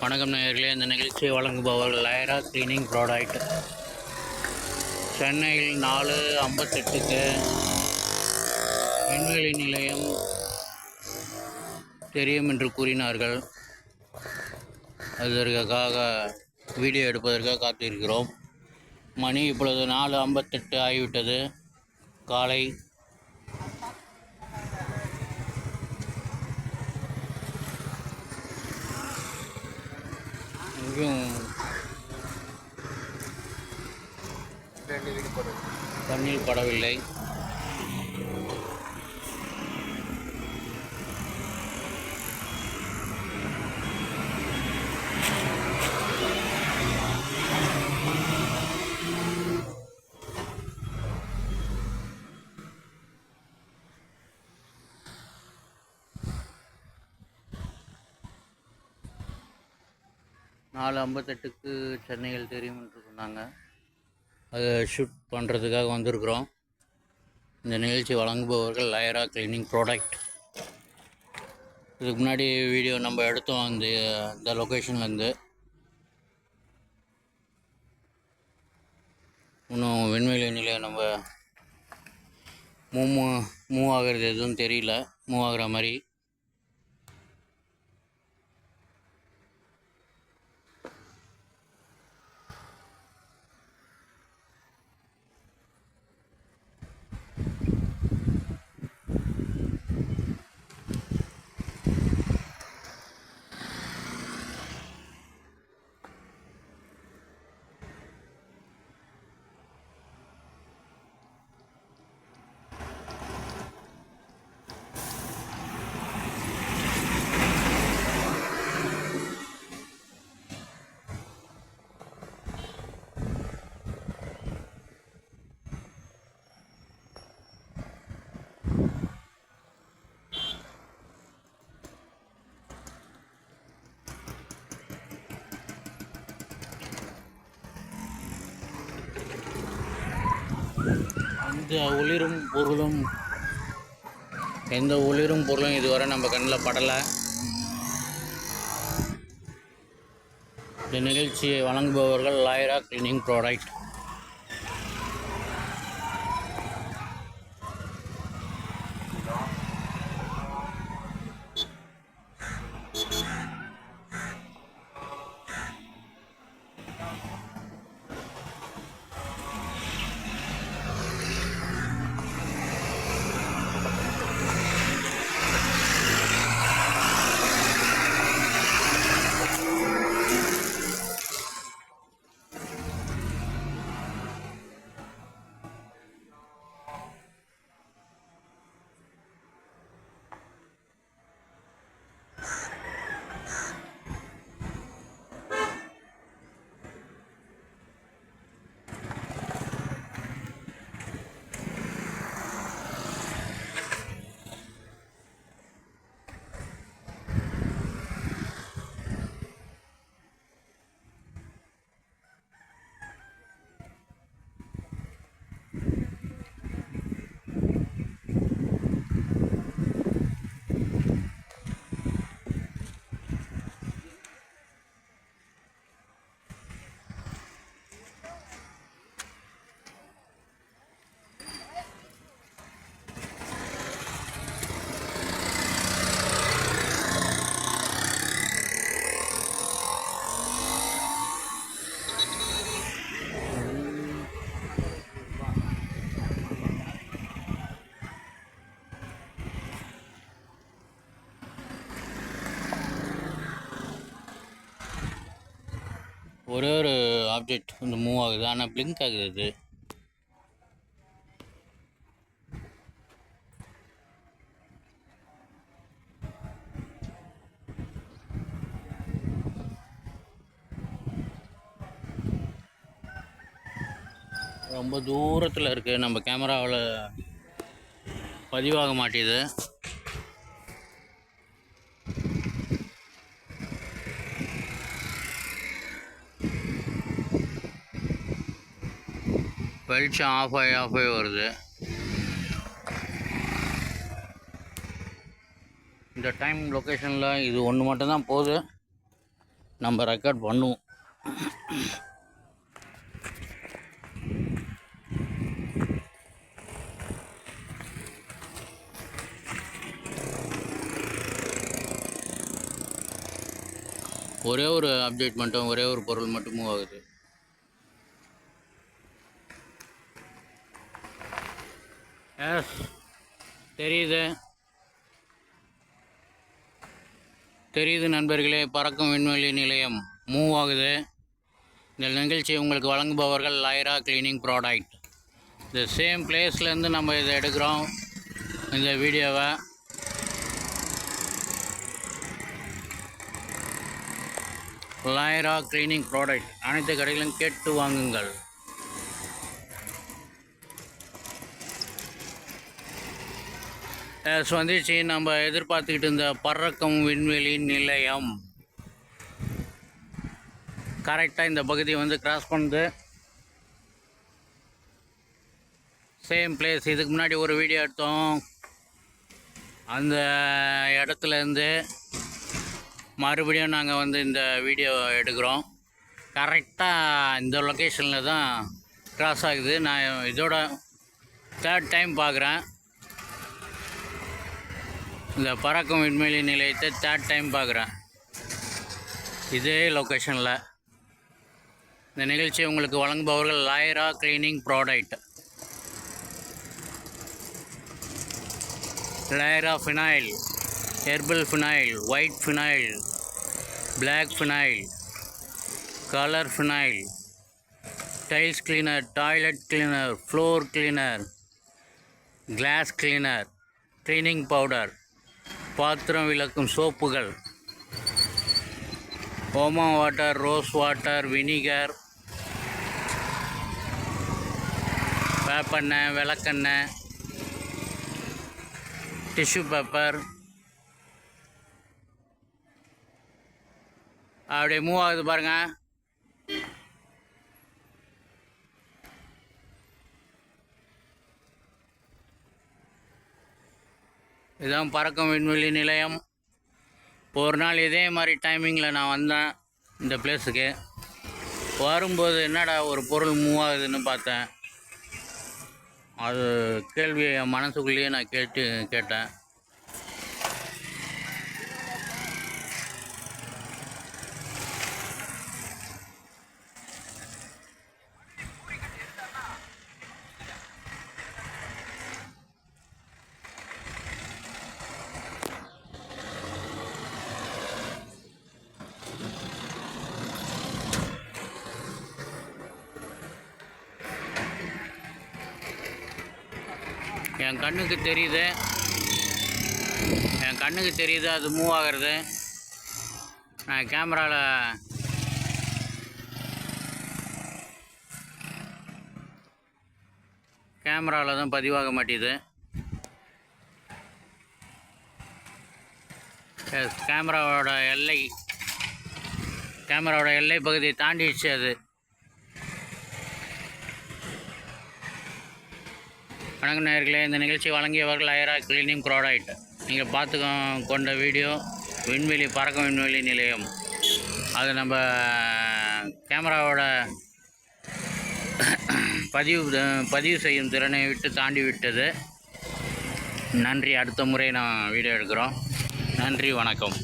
வணக்கம் நேயர்களே. இந்த நிகழ்ச்சியை வழங்குபவர் லைரா கிளீனிங் ப்ராடக்ட். சென்னையில் நாலு ஐம்பத்தெட்டுக்கு விண்வெளி நிலையம் தெரியும் என்று கூறினார்கள். அதற்காக வீடியோ எடுப்பதற்காக காத்திருக்கிறோம். மணி இப்பொழுது நாலு ஐம்பத்தெட்டு ஆகிவிட்டது. காலை இங்கேயும் கண்ணில் படவில்லை. நாலு ஐம்பத்தெட்டுக்கு சென்னையில் தெரியும் சொன்னாங்க. அதை ஷூட் பண்ணுறதுக்காக வந்திருக்கிறோம். இந்த நிகழ்ச்சி வழங்குபவர்கள் லயரா கிளீனிங் ப்ராடக்ட் இதுக்கு முன்னாடி வீடியோ நம்ம எடுத்தோம் அந்த இந்த லொக்கேஷன்லேருந்து இன்னும் விண்வெளி நிலையம் நம்ம மூவ் மூவ் ஆகிறது எதுவும் தெரியல. மூவ் ஆகிற மாதிரி. இது ஒளிரும் பொருளும். எந்த ஒளிரும் பொருளும் இதுவரை நம்ம கண்ணில் படலை. இந்த நிகழ்ச்சியை வழங்குபவர்கள் லாயரா கிளீனிங் ப்ராடக்ட். ஒரே ஒரு ஆப்ஜெக்ட் வந்து மூவ் ஆகுது. ஆனால் பிளிங்க் ஆகுது அது. ரொம்ப தூரத்தில் இருக்குது நம்ம கேமராவில் பதிவாக மாட்டேது. வெளிச்சம் ஆஃப் ஆகி ஆஃப் ஆகி வருது. இந்த டைம் லொக்கேஷனில் இது ஒன்று மட்டும்தான் போகுது. நம்ம ரெக்கார்ட் பண்ணுவோம். ஒரே ஒரு அப்டேட் மட்டும் ஒரே ஒரு பொருள் மட்டும் மூவ் ஆகுது. எஸ். தெரியுது. தெரியுது நண்பர்களே பறக்கும் விண்வெளி நிலையம் மூவ் ஆகுது. இந்த நிகழ்ச்சி உங்களுக்கு வழங்குபவர்கள் லைரா கிளீனிங் ப்ராடக்ட் இந்த சேம் பிளேஸ்லேருந்து நம்ம இதை எடுக்கிறோம். இந்த வீடியோவை. லாயரா கிளீனிங் ப்ராடக்ட் அனைத்து கடைகளிலும் கேட்டு வாங்குங்கள். சந்திச்சு நம்ம எதிர்பார்த்துக்கிட்டு இருந்த பறக்கும் விண்வெளி நிலையம். கரெக்டாக இந்த பகுதியை வந்து கிராஸ் பண்ணுது சேம் பிளேஸ் இதுக்கு முன்னாடி ஒரு வீடியோ எடுத்தோம். அந்த இடத்துலேருந்து மறுபடியும் நாங்கள் வந்து இந்த வீடியோ எடுக்கிறோம். கரெக்டாக இந்த லொக்கேஷனில் தான் கிராஸ் ஆகுது. நான் இதோட தேர்ட் டைம் பார்க்குறேன். இந்த பறக்கும் விண்வெளி நிலையத்தை தேர்ட் டைம் பார்க்குறேன். இதே லொக்கேஷனில் இந்த நிகழ்ச்சியை உங்களுக்கு வழங்குபவர்கள் Lyra cleaning product Lyra phenyl herbal phenyl white phenyl black phenyl colour phenyl tiles cleaner toilet cleaner floor cleaner glass cleaner cleaning powder பாத்திரம் விளக்கும் சோப்புகள். ஓமா வாட்டர் ரோஸ் வாட்டர் வினிகர் வேப்பெண்ணெய் விளக்கெண்ணெய் டிஷ்யூ பேப்பர். அப்படியே மூவ் ஆகுது பாருங்கள் இதுதான் பறக்கும் விண்வெளி நிலையம். ஒரு நாள் இதே மாதிரி டைமிங்கில் நான் வந்தேன் இந்த பிளேஸுக்கு வரும்போது என்னடா ஒரு பொருள் மூவ் ஆகுதுன்னு பார்த்தேன். அது கேள்வி என் மனசுக்குள்ளேயே நான் கேட்டு கேட்டேன். என் கண்ணுக்கு தெரியுது. என் கண்ணுக்கு தெரியுது அது மூவ் ஆகிறது. நான் கேமராவில் கேமராவில் தான் பதிவாக மாட்டேது. கேமராவோட எல்லை கேமராவோட எல்லை பகுதியை தாண்டிடுச்சு அது. வணக்கம் நேர்களே இந்த நிகழ்ச்சி வழங்கியவர்கள் ஐரா கிளீனிங் ப்ராடக்ட் நீங்கள் பார்த்து கொண்ட வீடியோ விண்வெளி பறக்கும் விண்வெளி நிலையம். அது நம்ம கேமராவோட பதிவு பதிவு செய்யும் திறனை விட்டு தாண்டி விட்டது. நன்றி. அடுத்த முறை நான் வீடியோ எடுக்கிறோம். நன்றி. வணக்கம்.